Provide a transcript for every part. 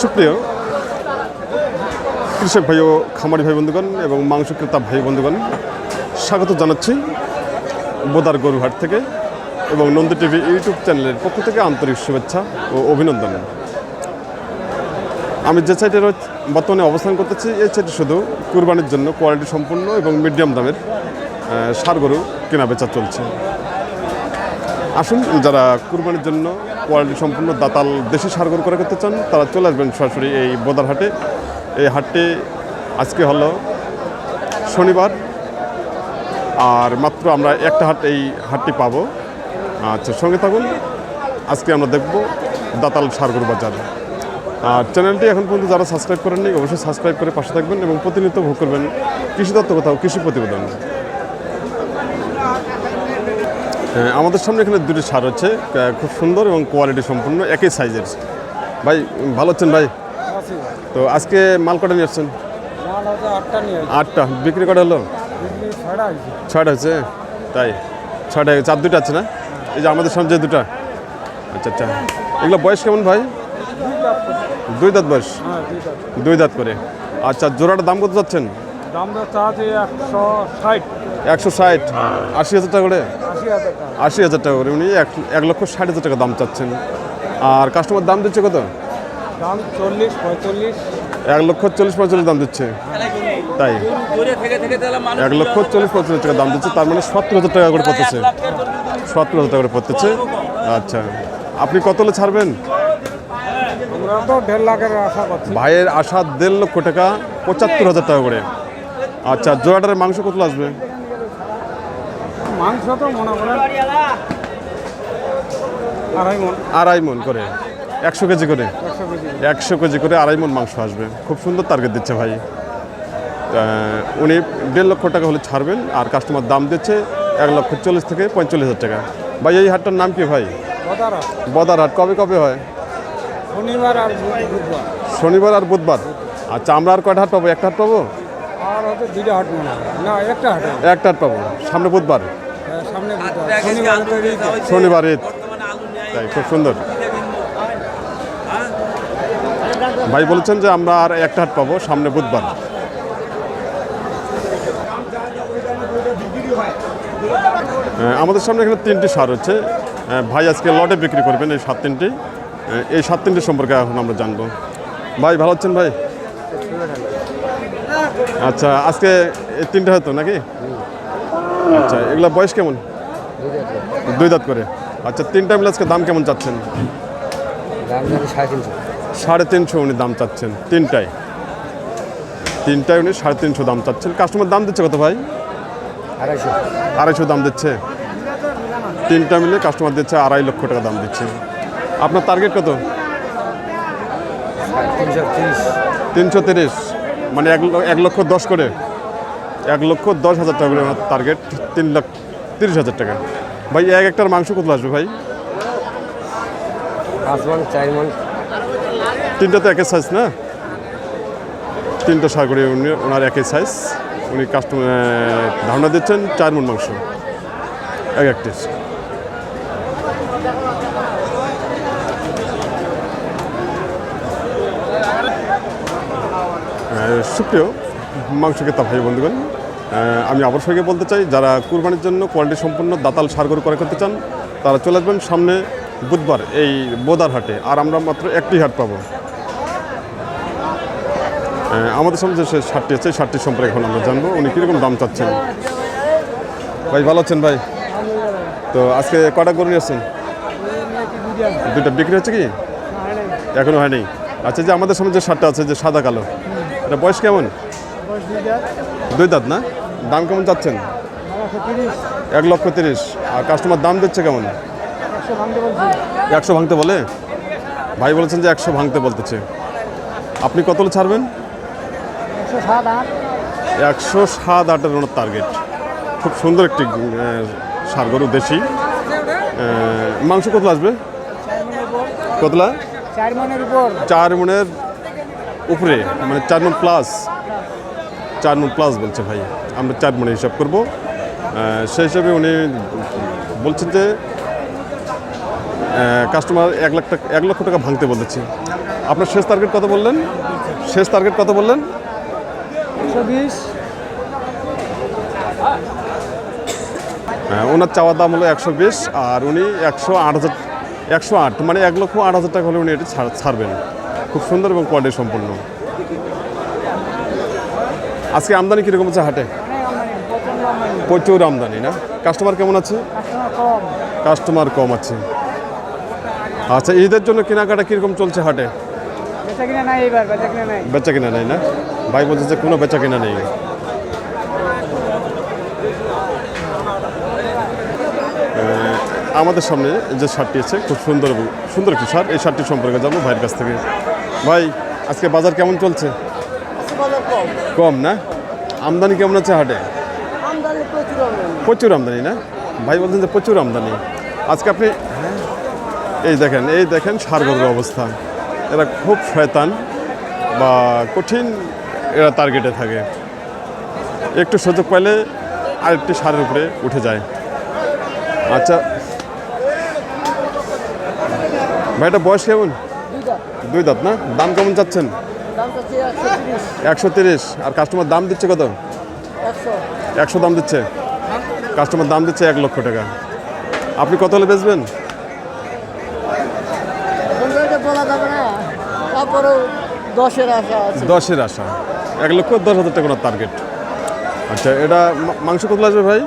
সুপ্রিয় কৃষক ভাই ও খামারি ভাই বন্ধুগণ এবং মাংস ক্রেতা ভাই বন্ধুগণ, স্বাগত জানাচ্ছি বোদার গরুহাট থেকে এবং নন্দী টিভি ইউটিউব চ্যানেলের পক্ষ থেকে আন্তরিক শুভেচ্ছা ও অভিনন্দন। আমি যে সাইটে বর্তমানে অবস্থান করতেছি, এই সাইটে শুধু কুরবানির জন্য কোয়ালিটি সম্পূর্ণ এবং মিডিয়াম দামের সার গরু কেনা বেচা চলছে। আসুন, যারা কুরবানির জন্য কোয়ালিটি সম্পূর্ণ দাতাল দেশি সার গরু করে করতে চান, তারা চলে আসবেন সরাসরি এই বোদার হাটে। এই হাটটি আজকে হলো শনিবার, আর মাত্র আমরা একটা হাট এই হাটটি পাবো। আচ্ছা সঙ্গে থাকুন, আজকে আমরা দেখব দাতাল সারগরু বাজার। আর চ্যানেলটি এখন পর্যন্ত যারা সাবস্ক্রাইব করেননি, অবশ্যই সাবস্ক্রাইব করে পাশে থাকবেন এবং প্রতিনিয়ত ভোগ করবেন কৃষি দত্ত কোথাও কৃষি প্রতিবেদন হ্যাঁ, আমাদের সামনে এখানে দুটি সার হচ্ছে খুব সুন্দর এবং কোয়ালিটি সম্পূর্ণ একই সাইজের ভাই ভালো আছেন ভাই? তো আজকে মাল কটা নিয়ে আসছেন? আটটা বিক্রি কটা হলো? ছয়টা হচ্ছে তাই ছয়টা চার দুটো আছে না? এই যে আমাদের সামনে যে দুটা আচ্ছা আচ্ছা। এগুলো বয়স কেমন ভাই? দুই দাঁত বয়স? হ্যাঁ দুই দাঁত। করে। আচ্ছা জোড়াটার দাম কত যাচ্ছেন? দাম যাচ্ছে একশো ষাট। একশো ষাট। আশি হাজার টাকা করে? আশি হাজার টাকা করে। উনি এক এক লক্ষ ষাট হাজার টাকা দাম চাচ্ছেন। আর কাস্টমার দাম দিচ্ছে কত? দাম চল্লিশ পঁয়তাল্লিশ। এক লক্ষ চল্লিশ পঁয়তাল্লিশ দাম দিচ্ছে। তাই? এক লক্ষ চল্লিশ পঁয়তাল্লিশ টাকা দাম দিচ্ছে। তার মানে সত্তর হাজার টাকা করে পড়তেছে। সত্তর হাজার টাকা করে পড়তেছে। আচ্ছা। আপনি কত হলে ছাড়বেন? ভাইয়ের আশা দেড় লক্ষ টাকা পঁচাত্তর হাজার টাকা করে। আচ্ছা জোড়াটার মাংস কত আসবে? মাংস তো মনে করেন আড়াই মন আড়াই মন করে। একশো কেজি করে। একশো কেজি করে। আড়াই মন মাংস আসবে। খুব সুন্দর টার্গেট দিচ্ছে ভাই। উনি দেড় লক্ষ টাকা হলে ছাড়বেন আর কাস্টমার দাম দিচ্ছে এক লক্ষ চল্লিশ থেকে পঁয়তাল্লিশ হাজার টাকা। ভাই এই হাটটার নাম কি ভাই? বদারা হাট কবে কবে হয়? শনিবার আর বুধবার। শনিবার আর বুধবার। আচ্ছা আমরা আর কয়টা হাট পাবো? একটা হাট পাবো? আর হচ্ছে দুইটা হাট না একটা হাট। একটা হাট পাবো। সামনে বুধবার। শনিবার ঈদ তাই খুব সুন্দর। ভাই বলেছেন যে আমরা আর একটা হাট পাবো সামনে বুধবার। আমাদের সামনে এখানে তিনটি সার হচ্ছে আহ, ভাই আজকে লটে বিক্রি করবেন এই সাত তিনটি। এই সাত তিনটি সম্পর্কে এখন আমরা জানব। ভাই ভালো আছেন ভাই? আচ্ছা আজকে তিনটে হয়তো নাকি? আচ্ছা এগুলা বয়স কেমন? দুই দাঁত করে। আচ্ছা তিনটা মিলে আজকে দাম কেমন চাচ্ছেন? সাড়ে তিনশো। উনি দাম চাচ্ছেন তিনটায়। তিনটায় উনি সাড়ে তিনশো দাম চাচ্ছেন। কাস্টমার দাম দিচ্ছে কত ভাই? আড়াইশো। আড়াইশো দাম দিচ্ছে। তিনটা মিলে কাস্টমার দিচ্ছে আড়াই লক্ষ টাকা দাম দিচ্ছে। আপনার টার্গেট কত? তিনশো তিরিশ। মানে এক লক্ষ দশ করে। এক লক্ষ দশ হাজার টাকা করে আমার টার্গেট তিন লাখ তিরিশ হাজার টাকা। ভাই এক একটার মাংস কত আসবে ভাই? তিনটা তো একের সাইজ না? তিনটা সাগরে উনি ওনার একই সাইজ উনি কাস্টমার ধারণা দিচ্ছেন চার মন মাংস। এক একটি। আহ, সুপ্রিয় মাংস ক্রেতা ভাই বন্ধুগণ? আমি আবার সঙ্গে বলতে চাই, যারা কুরবানির জন্য কোয়ালিটি সম্পন্ন দাতাল সারগরু করে করতে চান, তারা চলে আসবেন সামনে বুধবার এই বোদার হাটে আর আমরা মাত্র একটি হাট পাবো। আমাদের সামনে যে শার্টটি আছে শার্টটির সম্পর্কে এখন আমরা জানব, উনি কীরকম দাম চাচ্ছেন। ভাই, ভালো আছেন ভাই? তো আজকে কটা গরু নিয়ে আসছেন? দুইটা বিক্রি হচ্ছে কি? এখনও হয়নি। আচ্ছা যে আমাদের সামনে যে শার্টটা আছে, যে সাদা কালো, এটা বয়স কেমন? দুই দাঁত না? দাম কেমন চাচ্ছেন? এক লক্ষ তিরিশ। আর কাস্টমার দাম দিচ্ছে কেমন? একশো ভাঙতে বলে? ভাই বলেছেন যে একশো ভাঙতে বলতেছে। আপনি কত ছাড়বেন? একশো সাত আটের ওনার টার্গেট খুব সুন্দর একটি সার গরু দেশি। মাংস কত আসবে? কতলা? চার মনের উপর। চার মনের উপরে মানে চার মন প্লাস চার মন প্লাস বলছে ভাই। আমরা চার মনে হিসাব করব। সেই হিসাবে উনি বলছেন যে কাস্টমার এক লাখ টাকা এক লক্ষ টাকা ভাঙতে বলেছি। আপনার শেষ টার্গেট কত বললেন? শেষ টার্গেট কত বললেন? হ্যাঁ, ওনার চাওয়ার দাম হলো একশো বিশ আর উনি একশো আট হাজার একশো আট মানে এক লক্ষ আট হাজার টাকা হলে উনি এটি ছাড়- ছাড়বেন। খুব সুন্দর এবং কোয়ালিটি সম্পূর্ণ আজকে আমদানি কীরকম আছে হাটে? প্রচুর আমদানি না? কাস্টমার কেমন আছে? কাস্টমার কম আছে। আচ্ছা ঈদের জন্য কেনাকাটা কীরকম চলছে হাটে? বেচা কিনা নাই। না? ভাই বলছে যে কোনো বেচা কিনা নেই আমাদের সামনে যে শার্টটি আছে খুব সুন্দর সুন্দর একটি শার্ট এই শার্টটি সম্পর্কে জানব ভাইয়ের কাছ থেকে। ভাই আজকে বাজার কেমন চলছে? কম। না? আমদানি কেমন আছে হাটে? প্রচুর আমদানি। না? ভাই বলছেন যে প্রচুর আমদানি। আজকে আপনি এই দেখেন এই দেখেন সারগরের অবস্থা। এরা খুব শয়তান বা কঠিন এরা টার্গেটে থাকে। একটু সুযোগ পাইলে আরেকটি সারের উপরে উঠে যায়। আচ্ছা। ভাইটা বয়স কেমন? দুই দাঁত না? দাম কেমন চাচ্ছেন? একশো তিরিশ। আর কাস্টমার দাম দিচ্ছে কত? একশো। দাম দিচ্ছে। কাস্টমার দাম দিচ্ছে এক লক্ষ টাকা। আপনি কত হলে বেচবেন? দশের আশা এক লক্ষ দশ হাজার টাকা টার্গেট আচ্ছা এটা মাংস কত আসবে ভাই?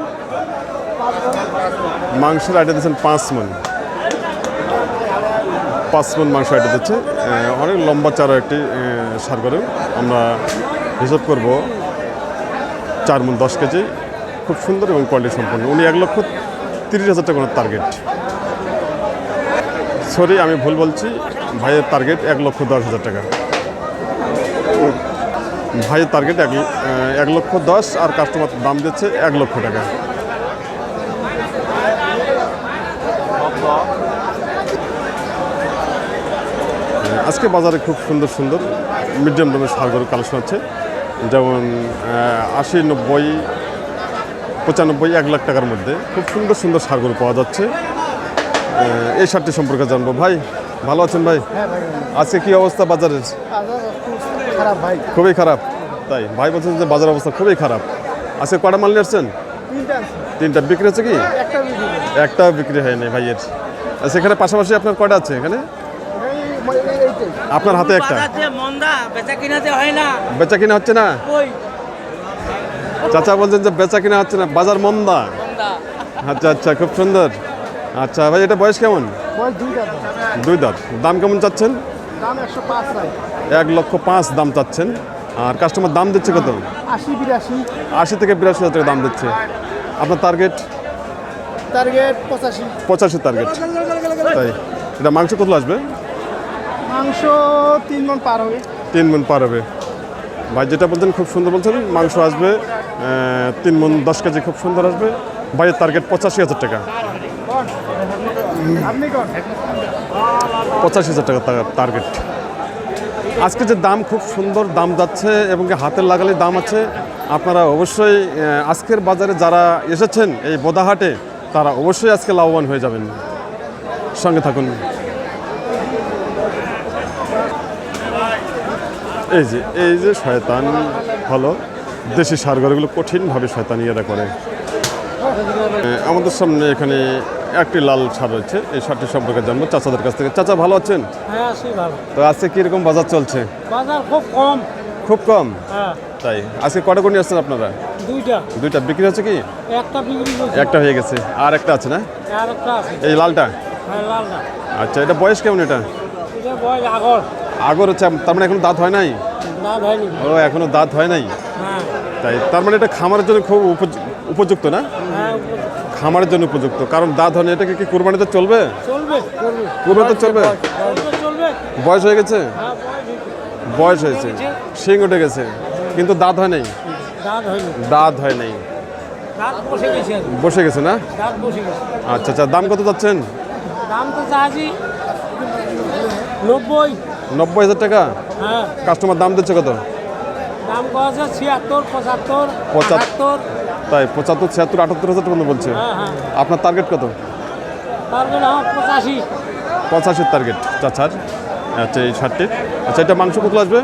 মাংসের আইটা দিচ্ছেন পাঁচ মন। পাঁচ মন মাংস আইটা দিচ্ছে। অনেক লম্বা চারা একটি সার করে আমরা হিসাব করব চার মন দশ কেজি, খুব সুন্দর এবং কোয়ালিটি সম্পন্ন। উনি এক লক্ষ তিরিশ হাজার টাকা টার্গেট সরি আমি ভুল বলছি, ভাইয়ের টার্গেট এক লক্ষ দশ হাজার টাকা। ভাইয়ের টার্গেট এক এক লক্ষ দশ আর কাস্টমার দাম দিচ্ছে এক লক্ষ টাকা। আজকে বাজারে খুব সুন্দর সুন্দর মিডিয়াম দামের সারগর কালেকশন আছে। যেমন আশি নব্বই পঁচানব্বই এক লাখ টাকার মধ্যে। খুব সুন্দর সুন্দর সারগর পাওয়া যাচ্ছে। এই শার্টটি সম্পর্কে জানব। ভাই ভালো আছেন ভাই? আজকে কি অবস্থা বাজারের? খারাপ ভাই খুবই খারাপ। তাই ভাই বলছেন যে বাজার অবস্থা খুবই খারাপ। আজকে কটা মাল নিয়ে আসছেন? তিনটা। বিক্রি হচ্ছে কি? একটা বিক্রি হয়নি। ভাইয়ের। সেখানে পাশাপাশি আপনার কটা আছে এখানে? আপনার হাতে একটা? বাজার যে মন্দা বেচা হয় কিনা হচ্ছে না? চাচা বলছেন যে বেচা কিনা হচ্ছে না বাজার মন্দা। আচ্ছা আচ্ছা খুব সুন্দর। আচ্ছা ভাই এটা বয়স কেমন? দুই দাঁত। দাম কেমন চাচ্ছেন? এক লক্ষ পাঁচ দাম চাচ্ছেন। আর কাস্টমার দাম দিচ্ছে কত? আশি আশি থেকে বিরাশি হাজার টাকা দাম দিচ্ছে। আপনার টার্গেট টার্গেট পঁচাশি। পঁচাশি টার্গেট তাই। এটা মাংস কত আসবে? মাংস তিন মন পার হবে। তিন মন পার হবে। ভাই যেটা বলছেন খুব সুন্দর বলছেন মাংস আসবে তিন মন দশ কেজি খুব সুন্দর আসবে। ভাইয়ের টার্গেট পঁচাশি হাজার টাকা। পঁচাশি হাজার টাকা টার্গেট আজকে যে দাম খুব সুন্দর দাম যাচ্ছে এবং হাতের লাগালে দাম আছে আপনারা অবশ্যই আজকের বাজারে যারা এসেছেন এই বোদাহাটে তারা অবশ্যই আজকে লাভবান হয়ে যাবেন। সঙ্গে থাকুন। এই যে এই যে শয়তান হলো দেশি সারগরগুলো কঠিনভাবে শয়তান এরা করে। আমাদের সামনে এখানে একটি লাল সার রয়েছে এই সারটি সম্পর্কে জানব। চাচাদের কাছ থেকে। চাচা ভালো আছেন? হ্যাঁ তো আজকে কীরকম বাজার চলছে? বাজার খুব কম। খুব কম? হ্যাঁ। তাই আজকে কটা করে আসছেন আপনারা? দুইটা। দুইটা বিক্রি হচ্ছে কি? একটা বিক্রি একটা হয়ে গেছে। আর একটা আছে না? আর একটা আছে। এই লালটা? হ্যাঁ লালটা। আচ্ছা এটা বয়স কেমন এটা? এটা বয়স আগর। আগর হচ্ছে তার মানে এখন দাঁত হয় নাই? ও এখনও দাঁত হয় নাই? হ্যাঁ। তাই তার মানে এটা খামারের জন্য খুব উপযুক্ত না? হ্যাঁ খামারের জন্য উপযুক্ত। কারণ দাঁত হয় এটাকে কি কোরবানিতে চলবে? কোরবানিতে চলবে? বয়স হয়ে গেছে? হ্যাঁ বয়স হয়েছে। শিং উঠে গেছে। কিন্তু দাঁত হয় নাই? দাঁত হয় নাই। বসে গেছে না? আচ্ছা আচ্ছা দাম কত যাচ্ছেন? দাম তো চাচ্ছি নব্বই। নব্বই হাজার টাকা? হ্যাঁ। কাস্টমার দাম দিচ্ছে কত? দাম কত ছিয়াত্তর পঁচাত্তর পঁচাত্তর। তাই পঁচাত্তর ছিয়াত্তর আটাত্তর হাজার টাকা বলছে। হ্যাঁ হ্যাঁ। আপনার টার্গেট কত? আমার পঁচাশি। পঁচাশির টার্গেট চাচার। আচ্ছা এই ষাটটির আচ্ছা এটা মাংস কত আসবে?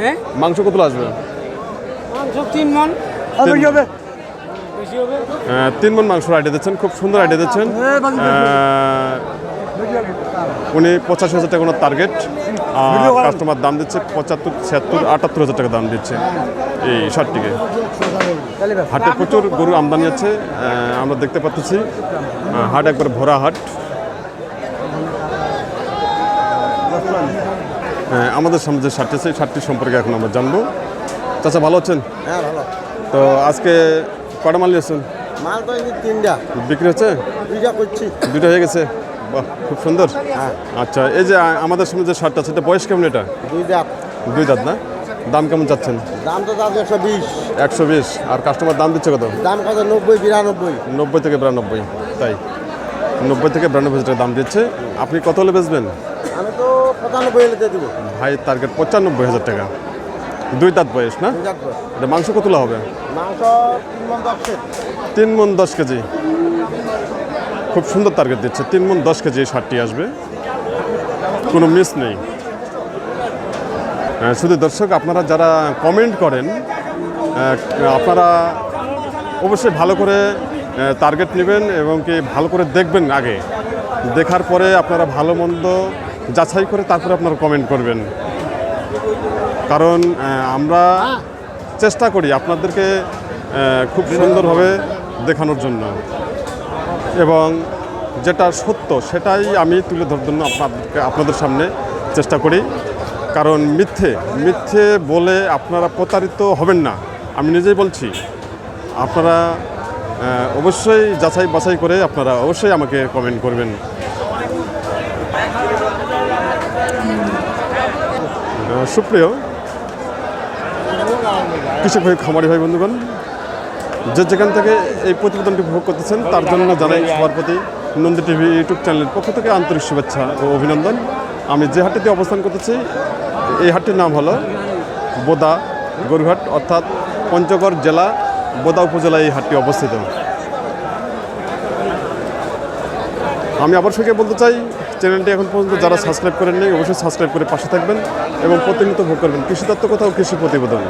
হ্যাঁ? মাংস কত আসবে? মাংস তিন মন হবে। তিন মন মাংস আইডিয়া দিচ্ছেন। খুব সুন্দর আইডিয়া দিচ্ছেন। উনি পঁচাশি হাজার টাকা ওনার টার্গেট আর কাস্টমার দাম দিচ্ছে পঁচাত্তর ছিয়াত্তর আটাত্তর হাজার টাকা দাম দিচ্ছে এই ষাটটিকে হাটে প্রচুর গরু আমদানি আছে আমরা দেখতে পাচ্ছি হাট একবার ভরা হাট। হ্যাঁ, আমাদের সামনে যে শার্টটি আছে এই শার্টটি সম্পর্কে এখন আমরা জানব। চাচা ভালো আছেন? হ্যাঁ ভালো। তো আজকে কটা মাল নিয়েছেন? মাল তো তিনটা। বিক্রি হচ্ছে? দুইটা করছি। দুটো হয়ে গেছে? বাহ খুব সুন্দর। আচ্ছা এই যে আমাদের সামনে যে শার্টটা এটা বয়স কেমন এটা? দুই দুইটা দুই দাঁত না? দাম কেমন চাচ্ছেন? দাম তো তার একশো বিশ। একশো বিশ। আর কাস্টমার দাম দিচ্ছে কত? দাম কত? নব্বই বিরানব্বই। নব্বই থেকে বিরানব্বই তাই। নব্বই থেকে বিরানব্বই টাকা দাম দিচ্ছে। আপনি কত হলে বেচবেন? আমি তো পঁচানব্বই হলে দিয়ে দেবো। ভাই টার্গেট পঁচানব্বই হাজার টাকা। দুই দাঁত বয়স না? এটা মাংস কতলা হবে? তিন মন মন দশ কেজি। খুব সুন্দর টার্গেট দিচ্ছে। তিন মন দশ কেজি এই শার্টটি আসবে। কোনো মিস নেই। শুধু দর্শক আপনারা যারা কমেন্ট করেন আপনারা অবশ্যই ভালো করে টার্গেট নেবেন এবং কি ভালো করে দেখবেন আগে। দেখার পরে আপনারা ভালো মন্দ যাচাই করে তারপরে আপনারা কমেন্ট করবেন। কারণ আমরা চেষ্টা করি আপনাদেরকে খুব সুন্দরভাবে দেখানোর জন্য। এবং যেটা সত্য, সেটাই আমি তুলে ধরার জন্য আপনাদেরকে, আপনাদের সামনে চেষ্টা করি। কারণ মিথ্যে মিথ্যে বলে আপনারা প্রতারিত হবেন না। আমি নিজেই বলছি, আপনারা অবশ্যই যাচাই বাছাই করে আপনারা অবশ্যই আমাকে কমেন্ট করবেন। সুপ্রিয় কৃষক ভাই, খামারি ভাই, বন্ধুগণ, যে যেখান থেকে এই প্রতিবেদনটি উপভোগ করতেছেন, তার জন্য জানাই সবার প্রতি নন্দী টিভি ইউটিউব চ্যানেলের পক্ষ থেকে আন্তরিক শুভেচ্ছা ও অভিনন্দন। আমি যে হাটটিতে অবস্থান করতেছি, এই হাটটির নাম হলো বোদা গরুহাট, অর্থাৎ পঞ্চগড় জেলা বোদা উপজেলায় এই হাটটি অবস্থিত। আমি আবার সঙ্গে বলতে চাই, চ্যানেলটি এখন পর্যন্ত যারা সাবস্ক্রাইব করেন করেননি অবশ্যই সাবস্ক্রাইব করে পাশে থাকবেন এবং প্রতিনিয়ত ভোগ করবেন। কৃষি তত্ত্ব কোথাও কৃষি প্রতিবেদন।